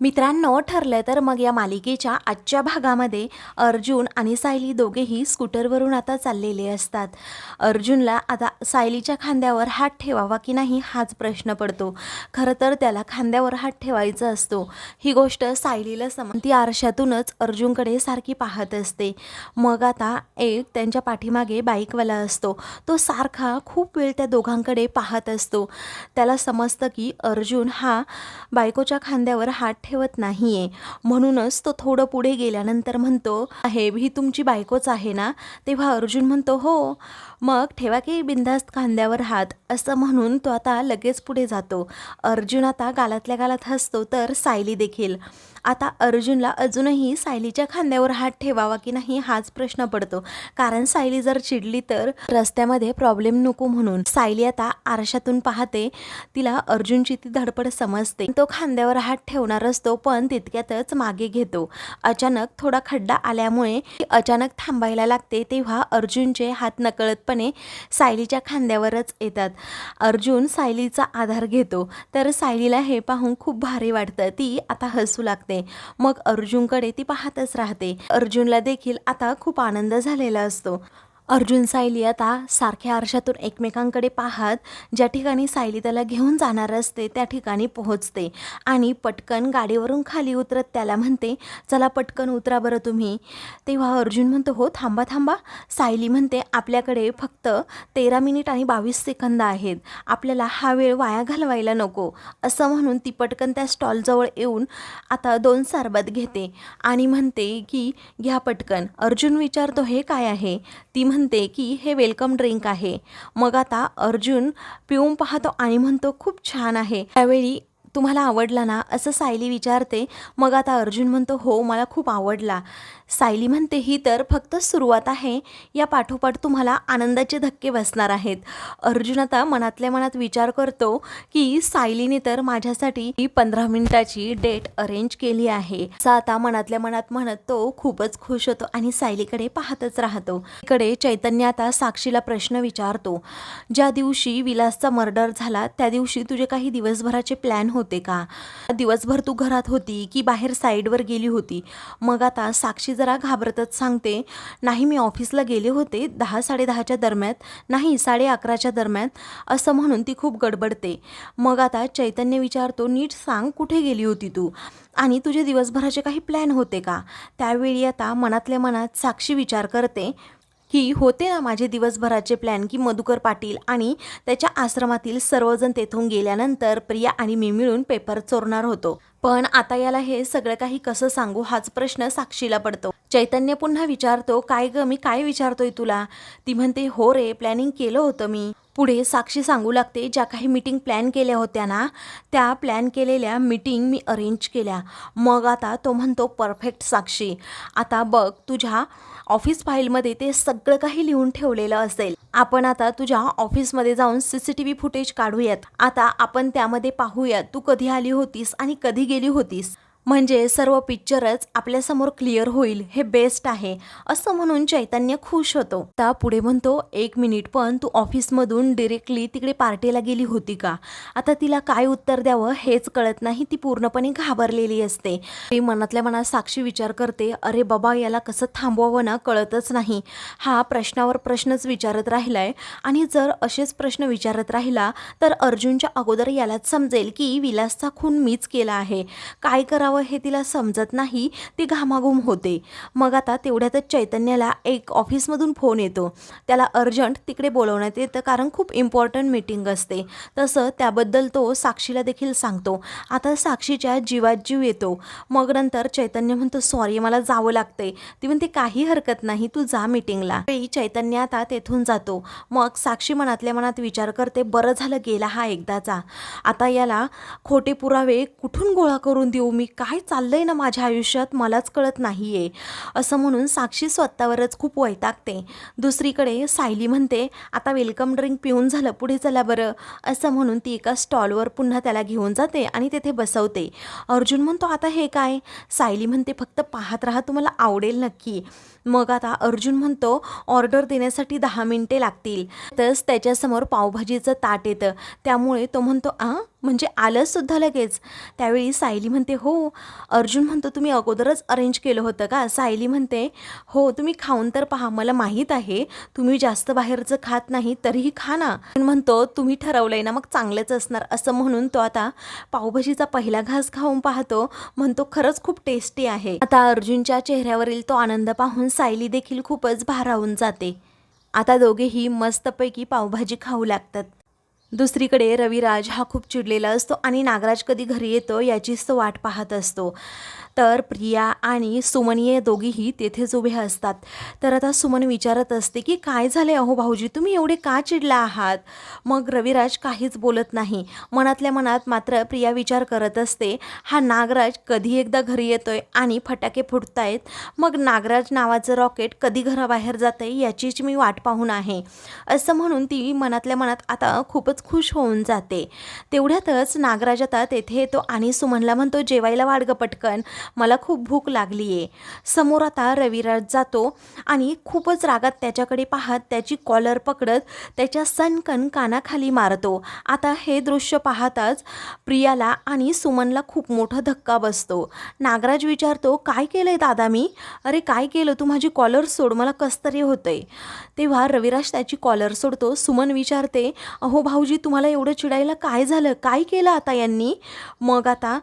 मित्रांनो ठरलं तर मग या मालिकेच्या आजच्या भागामध्ये अर्जुन आणि सायली दोघेही स्कूटरवरून आता चाललेले असतात. अर्जुनला आता सायलीच्या खांद्यावर हात ठेवावा की नाही हाच प्रश्न पडतो. खरं तर त्याला खांद्यावर हात ठेवायचा असतो. ही गोष्ट सायलीला सम ती आरशातूनच अर्जुनकडे सारखी पाहत असते. मग आता एक त्यांच्या पाठीमागे बाईकवाला असतो. तो सारखा खूप वेळ त्या दोघांकडे पाहत असतो. त्याला समजतं की अर्जुन हा बायकोच्या खांद्यावर हात ठेवत नाहीये. म्हणूनच तो थोडं पुढे गेल्यानंतर म्हणतो साहेब ही तुमची बायकोच आहे ना? तेव्हा अर्जुन म्हणतो हो. मग ठेवा की बिंदास्त खांद्यावर हात असं म्हणून तो आता लगेच पुढे जातो. अर्जुन आता गालातल्या गालात हसतो तर सायली देखील. आता अर्जुनला अजूनही सायलीच्या खांद्यावर हात ठेवावा की नाही हाच प्रश्न पडतो. कारण सायली जर चिडली तर रस्त्यामध्ये प्रॉब्लेम नको म्हणून. सायली आता आरशातून पाहते तिला अर्जुनची ती धडपड समजते. तो खांद्यावर हात ठेवणार असतो पण तितक्यातच मागे घेतो. अचानक थोडा खड्डा आल्यामुळे अचानक थांबायला लागते तेव्हा अर्जुनचे हात नकळत नकळतपणे सायलीच्या खांद्यावरच येतात. अर्जुन सायलीचा आधार घेतो. तर सायलीला हे पाहून खूप भारी वाटतं. ती आता हसू लागते. मग अर्जुनकडे ती पाहतच राहते. अर्जुनला देखील आता खूप आनंद झालेला असतो. अर्जुन सायली आता सारख्या आरशातून एकमेकांकडे पाहत ज्या ठिकाणी सायली त्याला घेऊन जाणार असते त्या ठिकाणी पोहोचते. आणि पटकन गाडीवरून खाली उतरत त्याला म्हणते चला पटकन उतरा बरं तुम्ही. तेव्हा अर्जुन म्हणतो हो थांबा थांबा. सायली म्हणते आपल्याकडे फक्त तेरा मिनिट आणि बावीस सेकंद आहेत. आपल्याला हा वेळ वाया घालवायला नको. असं म्हणून ती पटकन त्या स्टॉलजवळ येऊन आता दोन सरबत घेते. आणि म्हणते की घ्या पटकन. अर्जुन विचारतो हे काय आहे? ती म्हणते की हे वेलकम ड्रिंक आहे. मग आता अर्जुन पिऊन पाहतो आणि म्हणतो खूप छान आहे. त्यावेळी तुम्हाला आवडला ना असं सायली विचारते. मग आता अर्जुन म्हणतो हो मला खूप आवडला. सायली म्हणते ही तर फक्त सुरुवात आहे. या पाठोपाठ तुम्हाला आनंदाचे धक्के बसणार आहेत. अर्जुन आता मनातल्या मनात विचार करतो की सायलीने तर माझ्यासाठी ही पंधरा मिनिटाची डेट अरेंज केली आहे. असा आता मनातल्या मनात म्हणत तो खूपच खुश होतो आणि सायलीकडे पाहतच राहतो. इकडे चैतन्य आता साक्षीला प्रश्न विचारतो. ज्या दिवशी विलासचा मर्डर झाला त्या दिवशी तुझे काही दिवसभराचे प्लॅन होते. होते का? दिवसभर तू घरात होती की बाहेर साईडवर गेली होती? मग आता साक्षी जरा घाबरतच सांगते. नाही मी ऑफिसला गेले होते दहा साडेदहाच्या दरम्यान. नाही साडे अकराच्या दरम्यान. असं म्हणून ती खूप गडबडते. मग आता चैतन्य विचारतो नीट सांग कुठे गेली होती तू? आणि तुझे दिवसभराचे काही प्लॅन होते का? त्यावेळी आता मनातल्या मनात साक्षी विचार करते की होते ना माझे दिवसभराचे प्लॅन की मधुकर पाटील आणि त्याच्या आश्रमातील सर्वजण तेथून गेल्यानंतर प्रिया आणि मी मिळून पेपर चोरणार होतो. पण आता याला हे सगळं काही कसं सांगू हाच प्रश्न साक्षीला पडतो. चैतन्य पुन्हा विचारतो काय ग मी काय विचारतोय तुला? ती म्हणते हो रे प्लॅनिंग केलं होतं मी. पुढे साक्षी सांगू लागते ज्या काही मीटिंग प्लॅन केल्या होत्या ना त्या प्लॅन केलेल्या मीटिंग मी अरेंज केल्या. मग आता तो म्हणतो परफेक्ट साक्षी. आता बघ तुझ्या ऑफिस फाईलमध्ये ते सगळं काही लिहून ठेवलेलं असेल. आपण आता तुझ्या ऑफिसमध्ये जाऊन सीसीटीव्ही फुटेज काढूयात. आता आपण त्यामध्ये पाहूयात तू कधी आली होतीस आणि कधी गेली होतीस. म्हणजे सर्व पिक्चरच आपल्यासमोर क्लिअर होईल हे बेस्ट आहे असं म्हणून चैतन्य खुश होतो. त्या पुढे म्हणतो एक मिनिट पण तू ऑफिसमधून डिरेक्टली तिकडे पार्टीला गेली होती का? आता तिला काय उत्तर द्यावं हेच कळत नाही ती पूर्णपणे घाबरलेली असते. ती मनातल्या मनात साक्षी विचार करते अरे बाबा याला कसं थांबवावं ना कळतच नाही. हा प्रश्नावर प्रश्नच विचारत राहिलाय आणि जर असेच प्रश्न विचारत राहिला तर अर्जुनच्या अगोदर यालाच समजेल की विलासचा खून मीच केला आहे. काय करावं हे तिला समजत नाही ती घामाघूम होते. मग आता तेवढ्यातच चैतन्याला एक ऑफिसमधून फोन येतो. त्याला अर्जंट तिकडे बोलवण्यात येतं कारण खूप इम्पॉर्टंट मीटिंग असते. तसं त्याबद्दल तो साक्षीला देखील सांगतो. आता साक्षीच्या जीवात जीव येतो. मग नंतर चैतन्य म्हणतो सॉरी मला जावं लागते ती म्हणते काही हरकत नाही तू जा मीटिंगला वेळी चैतन्य आता तेथून जातो. मग साक्षी मनातल्या मनात विचार करते बरं झालं गेला हा एकदाचा. आता याला खोटे पुरावे कुठून गोळा करून देऊ मी? काय चाललंय ना माझ्या आयुष्यात मलाच कळत नाही आहे असं म्हणून साक्षी स्वतःवरच खूप वैतागते. दुसरीकडे सायली म्हणते आता वेलकम ड्रिंक पिऊन झालं पुढे चला बरं. असं म्हणून ती एका स्टॉलवर पुन्हा त्याला घेऊन जाते आणि तेथे बसवते. अर्जुन म्हणतो आता हे काय? सायली म्हणते फक्त पाहत राहा तुम्हाला आवडेल नक्की. मग आता अर्जुन म्हणतो ऑर्डर देण्यासाठी दहा मिनिटे लागतील. तस त्याच्यासमोर पावभाजीचं ताट येतं. त्यामुळे तो म्हणतो आ? म्हणजे आलंसुद्धा लगेच. त्यावेळी सायली म्हणते हो अर्जुन म्हणतो तुम्ही अगोदरच अरेंज केलं होतं का? सायली म्हणते हो तुम्ही खाऊन तर पहा मला माहीत आहे तुम्ही जास्त बाहेरचं खात नाही तरीही खा ना. म्हणतो तुम्ही ठरवलंय ना मग चांगलंच असणार. असं म्हणून तो आता पावभाजीचा पहिला घास खाऊन पाहतो म्हणतो खरंच खूप टेस्टी आहे. आता अर्जुनच्या चेहऱ्यावरील तो आनंद पाहून सायली देखील खूपच भारावून जाते. आता दोघेही मस्तपैकी पावभाजी खाऊ लागतात. दुसरीकडे रविराज हा खूप चिडलेला असतो आणि नागराज कधी घरी येतो याचीच तो वाट पाहत असतो. तर प्रिया आणि सुमन दोघीही तेथेच उभे असतात. तर आता सुमन विचारत असते की काय झाले अहो भाऊजी? तुम्ही एवढे का चिडला आहात? मग रविराज काहीच बोलत नाही. मनातल्या मनात मात्र प्रिया विचार करत असते हा नागराज कधी एकदा घरी येतोय आणि फटाके फुटतायत मग नागराज नावाचं रॉकेट कधी घराबाहेर जातंय याचीच मी वाट पाहून आहे. असं म्हणून ती मनातल्या मनात आता खूपच खुश होऊन जाते. तेवढ्यातच नागराज आता तेथे येतो आणि सुमनला म्हणतो जेवायला वाढ गं पटकन. मला खूप भूक लागली आहे समोर आता रविराज जातो आणि खूपच रागात त्याच्याकडे पाहत त्याची कॉलर पकडत त्याच्या सनकन कानाखाली मारतो. आता हे दृश्य पाहताच प्रियाला आणि सुमनला खूप मोठा धक्का बसतो. नागराज विचारतो काय केलं आहे दादा मी? अरे काय केलं? तू माझी कॉलर सोड. मला कसतरी होतंय. तेव्हा रविराज त्याची कॉलर सोडतो. सुमन विचारते अहो भाऊजी तुम्हाला एवढं चिडायला काय झालं? काय केलं आता यांनी? मग आता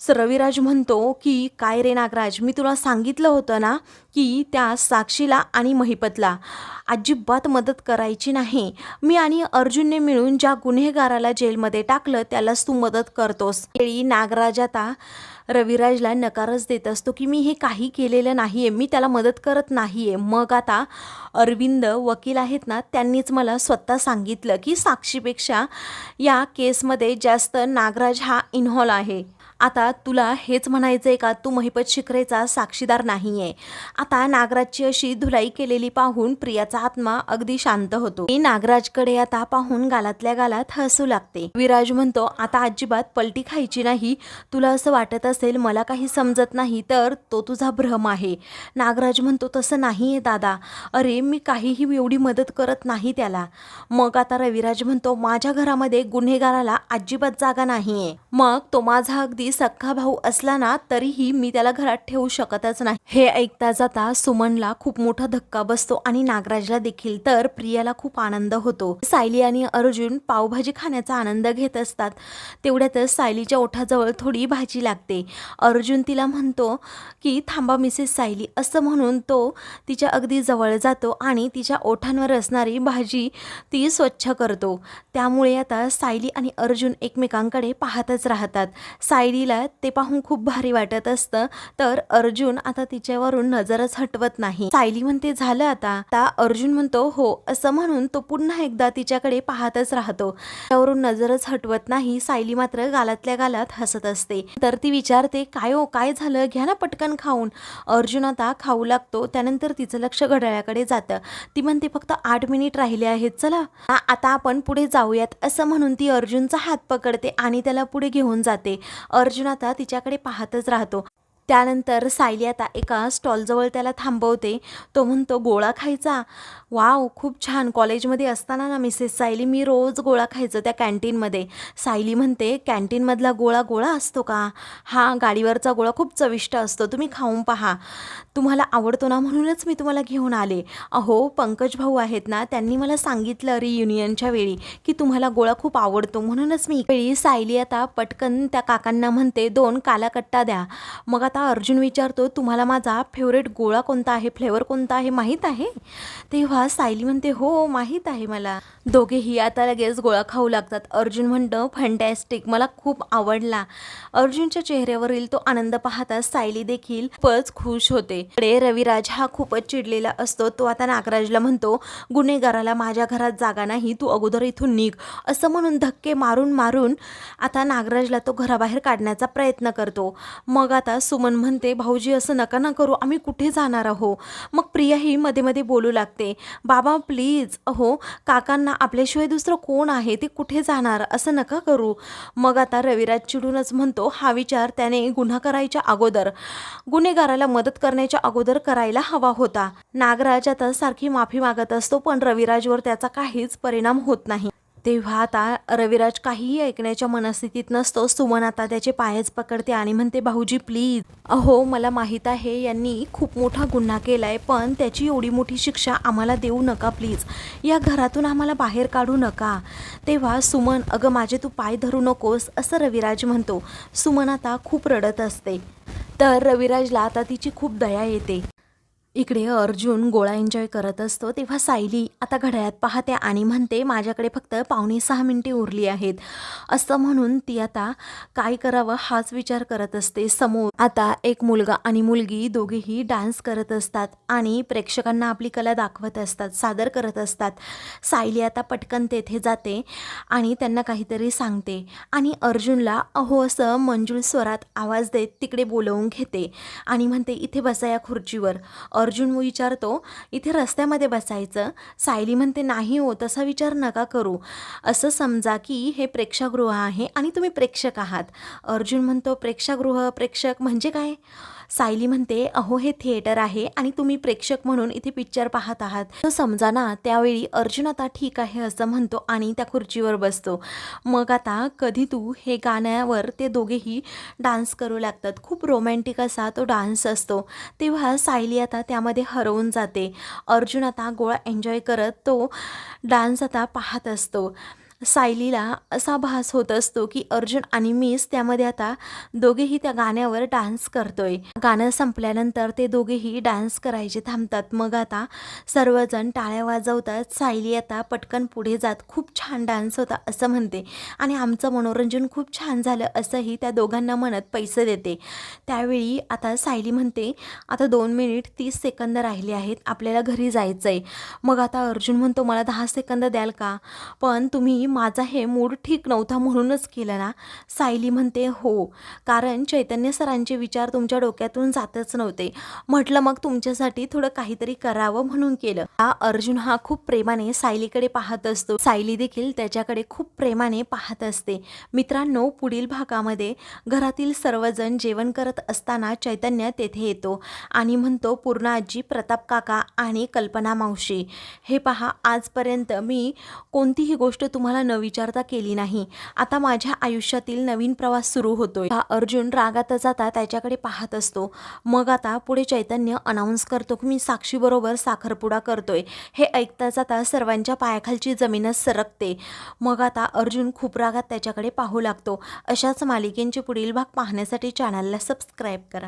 सर रविराज म्हणतो की काय रे नागराज मी तुला सांगितलं होतं ना की त्या साक्षीला आणि महिपतला अजिबात मदत करायची नाही. मी आणि अर्जुनने मिळून ज्या गुन्हेगाराला जेलमध्ये टाकलं त्यालाच तू मदत करतोस. वेळी नागराज आता रविराजला नकारच देत असतो की मी हे काही केलेलं नाही आहे मी त्याला मदत करत नाही आहे मग आता अरविंद वकील आहेत ना त्यांनीच मला स्वतः सांगितलं की साक्षीपेक्षा या केसमध्ये जास्त नागराज हा इन्व्हॉल्व आहे. आता तुला हेच म्हणायचं आहे का? तू महिपत शिखरेचा साक्षीदार नाही आहे आता नागराजची अशी धुलाई केलेली पाहून प्रियाचा आत्मा अगदी शांत होतो. मी नागराजकडे आता पाहून गालातल्या गालात हसू लागते. विराज म्हणतो आता अजिबात पलटी खायची नाही. तुला असं वाटत असेल मला काही समजत नाही तर तो तुझा भ्रम आहे. नागराज म्हणतो तसं नाही आहे दादा. अरे मी काहीही एवढी मदत करत नाही त्याला. मग आता रविराज म्हणतो माझ्या घरामध्ये गुन्हेगाराला अजिबात जागा नाही आहे मग तो माझा अगदी सख्खा भाऊ असला ना तरीही मी त्याला घरात ठेवू शकतच नाही. हे ऐकता जाता सुमनला खूप मोठा धक्का बसतो आणि नागराजला देखील. तर प्रियाला खूप आनंद होतो. सायली आणि अर्जुन पावभाजी खाण्याचा आनंद घेत असतात. तेवढ्यातच सायलीच्या ओठाजवळ थोडी भाजी लागते. अर्जुन तिला म्हणतो की थांबा मिसेस सायली. असं म्हणून तो तिच्या अगदी जवळ जातो आणि तिच्या ओठांवर असणारी भाजी ती स्वच्छ करतो. त्यामुळे आता सायली आणि अर्जुन एकमेकांकडे पाहतच राहतात. सायली सायलीला ते पाहून खूप भारी वाटत असतं. तर अर्जुन आता तिच्यावरून नजरच हटवत नाही. सायली म्हणते झालं आता. आता अर्जुन म्हणतो हो. असं म्हणून तो पुन्हा एकदा तिच्याकडे पाहतच राहतो. त्यावरून नजरच हटवत नाही. सायली मात्र गालातल्या गालात हसत असते. तर ती विचारते काय हो काय झालं? घ्या ना पटकन खाऊन. अर्जुन आता खाऊ लागतो. त्यानंतर तिचं लक्ष घड्याळाकडे जातं. ती म्हणते फक्त आठ मिनिट राहिले आहेत. चला आता आपण पुढे जाऊयात. असं म्हणून ती अर्जुनचा हात पकडते आणि त्याला पुढे घेऊन जाते. अर्जुन आता तिच्याकडे पाहतच राहतो. त्यानंतर सायली आता एका स्टॉलजवळ त्याला थांबवते. तो म्हणतो गोळा खायचा. वाव खूप छान. कॉलेजमध्ये असताना ना मिसेस सायली मी रोज गोळा खायचं त्या कॅन्टीनमध्ये. सायली म्हणते कॅन्टीनमधला गोळा गोळा असतो का? हा गाडीवरचा गोळा खूप चविष्ट असतो. तुम्ही खाऊन पहा. तुम्हाला आवडतो ना म्हणूनच मी तुम्हाला घेऊन आले. अहो पंकज भाऊ आहेत ना त्यांनी मला सांगितलं रियुनियनच्या वेळी की तुम्हाला गोळा खूप आवडतो. म्हणूनच मी वेळी सायली आता पटकन त्या काकांना म्हणते दोन कालाकट्टा द्या. मग आता आता अर्जुन विचारतो तुम्हाला माझा फेवरेट गोळा कोणता आहे? फ्लेवर कोणता आहे? माहीत आहे? तेव्हा सायली म्हणते हो माहीत आहे मला. दोघेही आता लगेच गोळा खाऊ लागतात. अर्जुन म्हणतं फंटॅस्टिक मला खूप आवडला. अर्जुनच्या चेहऱ्यावरील तो आनंद पाहता सायली देखील खूपच खुश होते. इकडे रविराज हा खूपच चिडलेला असतो. तो आता नागराजला म्हणतो गुन्हेगाराला माझ्या घरात जागा नाही तू अगोदर इथून निघ. असं म्हणून धक्के मारून मारून आता नागराजला तो घराबाहेर काढण्याचा प्रयत्न करतो. मग आता सुमन म्हणते भाऊजी असं नका ना करू आम्ही कुठे जाणार आहो? मग प्रियाही मध्ये मध्ये बोलू लागते बाबा प्लीज अहो काकांना आपल्याशिवाय दुसरं कोण आहे? ते कुठे जाणार? असं नका करू. मग आता रविराज चिडूनच म्हणतो हा विचार त्याने गुन्हा करायच्या अगोदर गुन्हेगाराला मदत करण्याच्या अगोदर करायला हवा होता. नागराज आता सारखी माफी मागत असतो पण रविराजवर त्याचा काहीच परिणाम होत नाही. तेव्हा आता रविराज काहीही ऐकण्याच्या मनस्थितीत नसतो. सुमन आता त्याचे पायच पकडते आणि म्हणते भाऊजी प्लीज अहो मला माहीत आहे यांनी खूप मोठा गुन्हा केला आहे पण त्याची एवढी मोठी शिक्षा आम्हाला देऊ नका प्लीज या घरातून आम्हाला बाहेर काढू नका. तेव्हा सुमन अगं माझे तू पाय धरू नकोस असं रविराज म्हणतो. सुमन आता खूप रडत असते. तर रविराजला आता तिची खूप दया येते. इकडे अर्जुन गोळा एन्जॉय करत असतो तेव्हा सायली आता घड्याळात पाहते आणि म्हणते माझ्याकडे फक्त पावणे सहा मिनिटे उरली आहेत. असं म्हणून ती आता काय करावं हाच विचार करत असते. समोर आता एक मुलगा आणि मुलगी दोघेही डान्स करत असतात आणि प्रेक्षकांना आपली कला दाखवत असतात सादर करत असतात. सायली आता पटकन तेथे जाते आणि त्यांना काहीतरी सांगते आणि अर्जुनला अहो असं मंजूळ स्वरात आवाज देत तिकडे बोलवून घेते. आणि म्हणते इथे बसा या खुर्चीवर. अर्जुन विचारतो इथे रस्त्यामध्ये बसायचं? सायली म्हणते नाही हो तसा विचार नका करू. असं समजा की हे प्रेक्षागृह आहे आणि तुम्ही प्रेक्षक आहात. अर्जुन म्हणतो प्रेक्षागृह प्रेक्षक म्हणजे काय? सायली म्हणते अहो हे थिएटर आहे आणि तुम्ही प्रेक्षक म्हणून इथे पिक्चर पाहत आहात. तर समजा ना त्यावेळी अर्जुन आता ठीक आहे असं म्हणतो आणि त्या खुर्चीवर बसतो. मग आता कधी तू हे गाण्यावर ते दोघेही डान्स करू लागतात. खूप रोमॅन्टिक असा तो डान्स असतो. तेव्हा सायली आता त्यामध्ये हरवून जाते. अर्जुन आता गोळा एन्जॉय करत तो डान्स आता पाहत असतो. सायलीला असा भास होत असतो की अर्जुन आणि मीच त्यामध्ये आता दोघेही त्या गाण्यावर डान्स करतोय. गाणं संपल्यानंतर ते दोघेही डान्स करायचे थांबतात. मग आता सर्वजण टाळ्या वाजवतात. सायली आता पटकन पुढे जात. खूप छान डान्स होता असं म्हणते. आणि आमचं मनोरंजन खूप छान झालं असंही त्या दोघांना म्हणत पैसे देते. त्यावेळी आता सायली म्हणते आता दोन मिनिट तीस सेकंद राहिले आहेत. आपल्याला घरी जायचं आहे मग आता अर्जुन म्हणतो मला दहा सेकंद द्याल का? पण तुम्ही माझा हे मूड ठीक नव्हता म्हणूनच केलं ना. सायली म्हणते हो. कारण चैतन्य सरांचे विचार तुमच्या डोक्यातून जातच नव्हते. म्हटलं मग तुमच्यासाठी थोडं काहीतरी करावं म्हणून केलं. हा अर्जुन हा खूप प्रेमाने सायलीकडे पाहत असतो. सायली देखील त्याच्याकडे खूप प्रेमाने पाहत असते. मित्रांनो पुढील भागामध्ये घरातील सर्वजण जेवण करत असताना चैतन्य तेथे येतो आणि म्हणतो पूर्ण आजी प्रताप काका आणि कल्पना मावशी हे पहा आजपर्यंत मी कोणतीही गोष्ट तुम्हाला न विचारता केली नाही. आता माझ्या आयुष्यातील नवीन प्रवास सुरू होतोय. हा अर्जुन रागात जाता त्याच्याकडे पाहत असतो. मग आता पुढे चैतन्य अनाऊन्स करतो की मी साक्षीबरोबर साखरपुडा करतोय. हे ऐकता जाता सर्वांच्या पायाखालची जमीनच सरकते. मग आता अर्जुन खूप रागात त्याच्याकडे पाहू लागतो. अशाच मालिकेंचे पुढील भाग पाहण्यासाठी चॅनलला सबस्क्राईब करा.